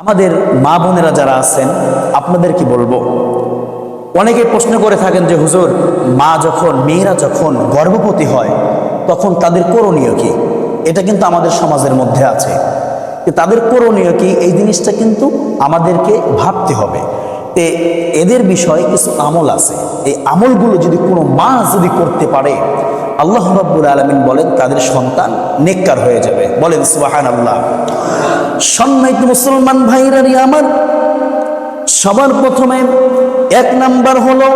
আমাদের মা বোনেরা যারা আছেন, আপনাদের কি বলব? অনেকে প্রশ্ন করে থাকেন যে, হুজুর, মা যখন, মেয়েরা যখন গর্ভবতী হয়, তখন তাদের করণীয় কি? এটা কিন্তু আমাদের সমাজের মধ্যে আছে। তাদের করণীয় কি? এই জিনিসটা কিন্তু আমাদেরকে ভাবতে হবে। তে, এদের বিষয়ে কিছু আমল আছে। এই আমলগুলো যদি কোনো মা যদি করতে পারে, আল্লাহ রাব্বুল আলমিন বলেন, তাদের সন্তান নেককার হয়ে যাবে। বলেন সুবাহান আল্লাহ সম্মানিত মুসলমান ভাইরারি আমার, সবার প্রথমে এক নাম্বার হলো,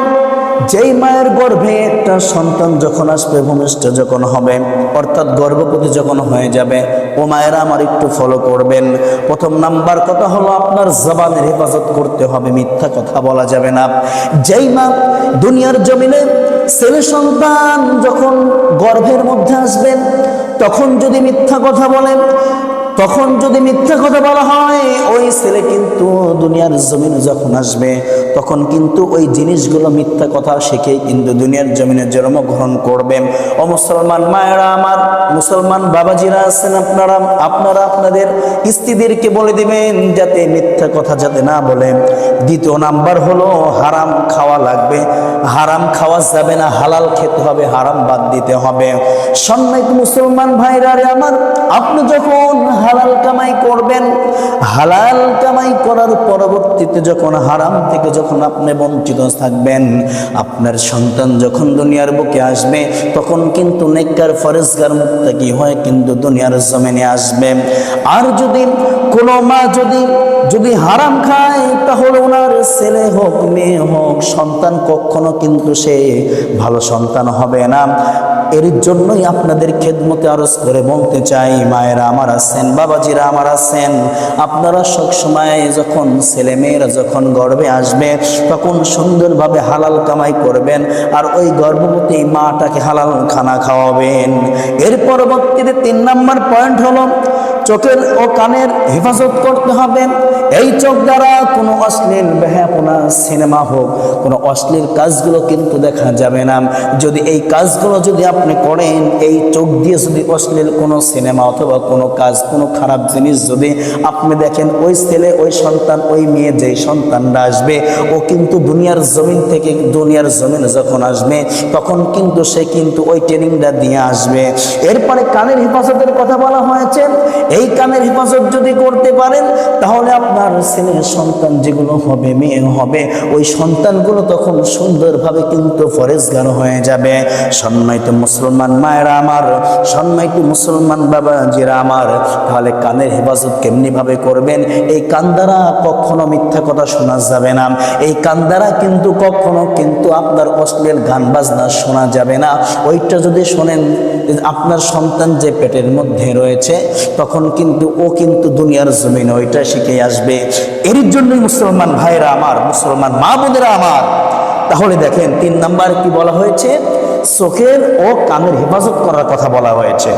যেই মায়ের গর্ভে একটা সন্তান যখন আসবে, ভূমিষ্ঠ যখন হবে, অর্থাৎ গর্ভবতী যখন হয়ে যাবে, ও মায়েরা আমার একটু ফলো করবেন। প্রথম নাম্বার কথা হলো, আপনার জবানের হেফাজত করতে হবে, মিথ্যা কথা বলা যাবে না। যেই মা দুনিয়ার জমিনে ছেলে সন্তান যখন গর্ভের মধ্যে আসবেন, তখন যদি মিথ্যা কথা বলেন তখন যদি মিথ্যা কথা বলা হয়, ওই ছেলে কিন্তু দুনিয়ার জমিনে যখন আসবে, তখন কিন্তু ওই জিনিসগুলো মিথ্যা কথা শিখে কিন্তু দুনিয়ার জমিনে জন্মগ্রহণ করবে। ও মুসলমান মায়েরা আমার, মুসলমান বাবাজিরা আছেন আপনারা আপনারা আপনাদের স্ত্রীদেরকে বলে দিবেন যাতে মিথ্যা কথা যাতে না বলে। দ্বিতীয় নাম্বার হলো, হারাম খাওয়া লাগবে। হারাম খাওয়া যাবে না, হালাল খেতে হবে, হারাম বাদ দিতে হবে। সম্মানিত মুসলমান ভাইরা আমার, আপনি যখন হালাল কামাই করবেন, হালাল কামাই করার পরবর্তীতে যখন হারাম থেকে যখন আপনি বঞ্চিত থাকবেন, আপনার সন্তান যখন দুনিয়ার বুকে আসবে, তখন কিন্তু নেককার ফরেজগার মুক্তাকি হয় কিন্তু দুনিয়ার জমিনে আসবে। আর যদি কোনো মা যদি যদি হারাম খায়, তাহলে ওনার ছেলে হোক, মেয়ে হোক, সন্তান কখনো কিন্তু সে ভালো সন্তান হবে না। এর জন্যই আপনাদের খেদমতে আরজ করে বলতে চাই, মায়েরা আমার আছেন, বাবাজিরা আমার আছেন। আপনারা সবসময় যখন ছেলে মেয়েরা যখন গর্বে আসবে, তখন সুন্দরভাবে হালাল কামাই করবেন আর ওই গর্ভবতী মাটাকে হালাল খানা খাওয়াবেন। এর পরবর্তীতে তিন নম্বর পয়েন্ট হলো, চোখের ও কানের হেফাজত করতে হবে। এই চোখ দ্বারা কোনো সিনেমা হোক, কোনো অশ্লীল কাজগুলো কিন্তু দেখা যাবে না। যদি এই কাজগুলো যদি আপনি করেন, এই চোখ দিয়ে যদি অশ্লীল কোনো সিনেমা অথবা কোনো কাজ, কোনো খারাপ জিনিস যদি আপনি দেখেন, ওই ছেলে, ওই সন্তান, ওই মেয়ে যেই সন্তানরা আসবে, ও কিন্তু দুনিয়ার জমিন থেকে, দুনিয়ার জমিনে যখন আসবে, তখন কিন্তু সে কিন্তু ওই ট্রেনিংটা দিয়ে আসবে। এরপরে কানের হেফাজতের কথা বলা হয়েছে, এই কানের হেফাজত যদি করতে পারেন, তাহলে আপনার ছেলের সন্তান যেগুলো হবে, মেয়ে হবে ওই সন্তানগুলো তখন সুন্দরভাবে কিন্তু ফরেজগার হয়ে যাবে। সম্মানিত মুসলমান মায়েরা আমার, সম্মানিত মুসলমান বাবা যেরা আমার, তাহলে কানের হেফাজত কেমনি ভাবে করবেন? এই কান দ্বারা কখনো মিথ্যা কথা শোনা যাবে না। এই কান দ্বারা কিন্তু কখনো কিন্তু আপনার অশ্লীল গান বাজনা শোনা যাবে না। ওইটা যদি শোনেন, আপনার সন্তান যে পেটের মধ্যে রয়েছে, তখন কিন্তু ও কিন্তু দুনিয়ার জমিনে ওইটা শিখে আসবে। এর জন্যই মুসলমান ভাইয়েরা আমার, মুসলমান মা বোনেরা আমার। তাহলে দেখেন, তিন নাম্বার কি বলা হয়েছে? চোখের ও কানের হেফাজত করার কথা বলা হয়েছে।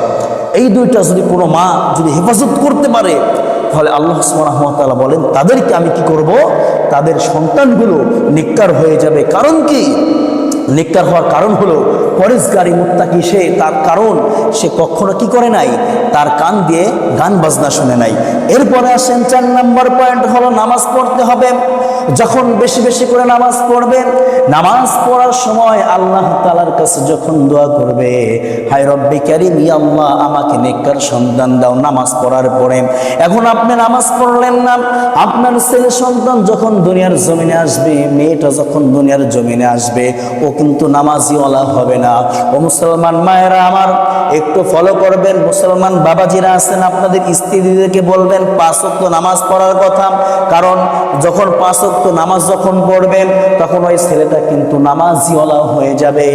এই দুইটা যদি কোনো মা যদি হেফাজত করতে পারে, তাহলে আল্লাহ রহমতাল্লাহ বলেন, তাদেরকে আমি কি করব? তাদের সন্তানগুলো নিকার হয়ে যাবে। কারণ কি? নিকার হওয়ার কারণ হলো পরেশগারি মুত্তাকি, সে তার কারণ, সে কখনো কি করে নাই? তার কান দিয়ে গান বাজনা শুনে নাই। এরপরে আসেন চার নম্বর পয়েন্ট হলো নামাজ পড়তে হবে। যখন বেশি বেশি করে নামাজ পড়বেন, নামাজ পড়ার সময় আল্লাহ তালার কাছে যখন দোয়া করবে হাই রব্বি ইয়া আল্লাহ, আমাকে নেককার সন্তান দাও নামাজ পড়ার পরে। এখন আপনি নামাজ পড়লেন না, আপনার ছেলে সন্তান যখন দুনিয়ার জমিনে আসবে, মেয়েটা যখন দুনিয়ার জমিনে আসবে, ও কিন্তু নামাজিওয়ালা হবে না। ও মুসলমান মায়েরা আমার, একটু ফলো করবেন। মুসলমান বাবাজিরা আছেন, আপনাদের স্ত্রীদেরকে বলবেন, পাঁচ ওয়াক্ত নামাজ পড়ার কথা। কারণ যখন পাঁচ ওয়াক্ত নামাজ যখন পড়বেন, তখন ওই ছেলেটা কিন্তু নামাজিওয়ালা হয়ে যাবে।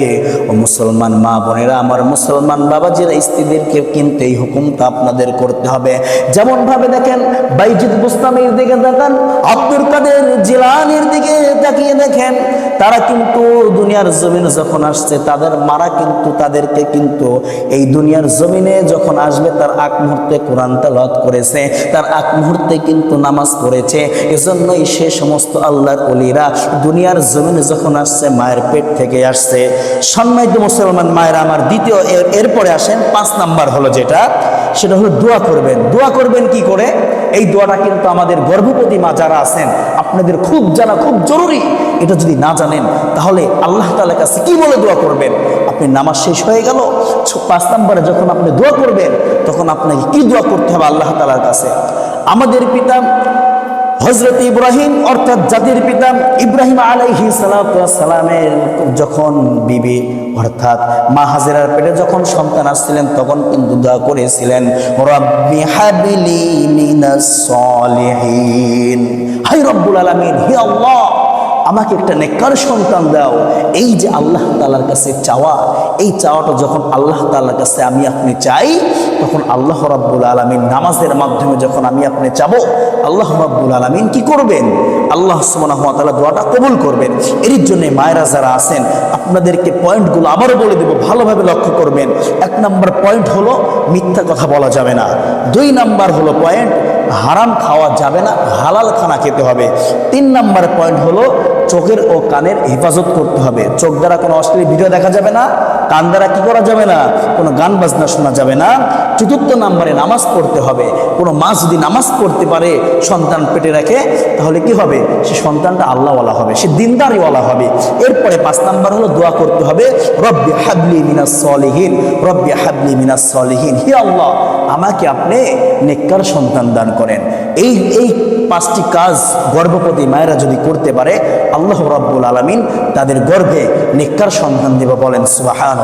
ও মুসলমান মা বোনেরা আমার, মুসলমান বাবাজিরা স্ত্রীদেরকে কিন্তু এই হুকুমটা আপনাদের করতে হবে। যেমন ভাবে দেখেন, বাইজিদ বুস্তামের দিকে তাকান, আব্দুল কাদের জিলানির দিকে তাকিয়ে দেখেন তারা কিন্তু দুনিয়ার জমিনে যখন আসছে, তাদের মারা কিন্তু তাদেরকে কিন্তু এই দুনিয়ার জমিনে যখন আসবে, তার আগ মুহূর্তে কোরআন তালত করেছে, তার আগ মুহূর্তে কিন্তু নামাজ পড়েছে। এজন্যই সে সমস্ত আল্লাহর অলিরা দুনিয়ার জমিনে যখন আসছে, মায়ের পেট থেকে আসছে। সম্মানিত মুসলমান মায়েরা আমার দ্বিতীয়, এর- এরপরে আসেন, পাঁচ নাম্বার হলো যেটা, সেটা হলো দোয়া করবেন। দোয়া করবেন কি করে? এই দোয়াটা কিন্তু আমাদের গর্ভবতী মা যারা আছেন আপনাদের খুব জানা, খুব জরুরি। এটা যদি না জানেন, তাহলে আল্লাহ তালার কাছে কি বলে দোয়া করবেন? আপনি নামাজ শেষ হয়ে গেল পাঁচ নম্বরে যখন আপনি দোয়া করবেন, তখন আপনাকে কি দোয়া করতে হবে আল্লাহ তালার কাছে? আমাদের পিতা হজরত ইব্রাহিম, অর্থাৎ জাতির পিতা ইব্রাহিম আলাইহি সালামের যখন বিবি, অর্থাৎ মা হাজেরার পেটে যখন সন্তান আসছিলেন, তখন কিন্তু দোয়া করেছিলেন হাই রব্বুল আলামিন, হে আল্লাহ! আমাকে একটা নেকর সন্তান দাও। এই যে আল্লাহ তালার কাছে চাওয়া, এই চাওয়াটা যখন আল্লাহ তালার কাছে আমি আপনি চাই, তখন আল্লাহ রাব্বুল আলমিন নামাজের মাধ্যমে যখন আমি আপনি চাবো, আল্লাহ রাব্বুল আলমিন কি করবেন? আল্লাহ সুবহানাহু দোয়াটা কবুল করবেন। এর জন্য মায়েরা যারা আছেন, আপনাদেরকে পয়েন্টগুলো আবারও বলে দেবো, ভালোভাবে লক্ষ্য করবেন। এক নম্বর পয়েন্ট হলো, মিথ্যা কথা বলা যাবে না। দুই নাম্বার হলো পয়েন্ট, হারাম খাওয়া যাবে না, হালাল খানা খেতে হবে। তিন নাম্বার পয়েন্ট হলো চোখের ও কানের হেফাজত করতে হবে। চোখ দ্বারা কোনো অশ্লীল ভিডিও দেখা যাবে না। কান দ্বারা কি করা যাবে না? কোনো গান বাজনা শোনা যাবে না। চতুর্থ নাম্বারে নামাজ পড়তে হবে। কোনো মা যদি নামাজ পড়তে পারে, সন্তান পেটে রাখে, তাহলে কি হবে? সে সন্তানটা আল্লাহওয়ালা হবে, সে দিনদারিওয়ালা হবে। এরপরে পাঁচ নাম্বার হলো দোয়া করতে হবে, রব্বি হাবলি মিনাস সলিহীন, রব্বি হাবলি মিনাস সলিহীন। হে আল্লাহ, আমাকে আপনি নেককার সন্তান দান করেন। এই এই পাঁচটি কাজ গর্ভবতী মায়েরা যদি করতে পারে, আল্লাহ রাব্বুল আলামিন তাদের গর্ভে নেককার সন্তান দেবে বলেন সুবাহান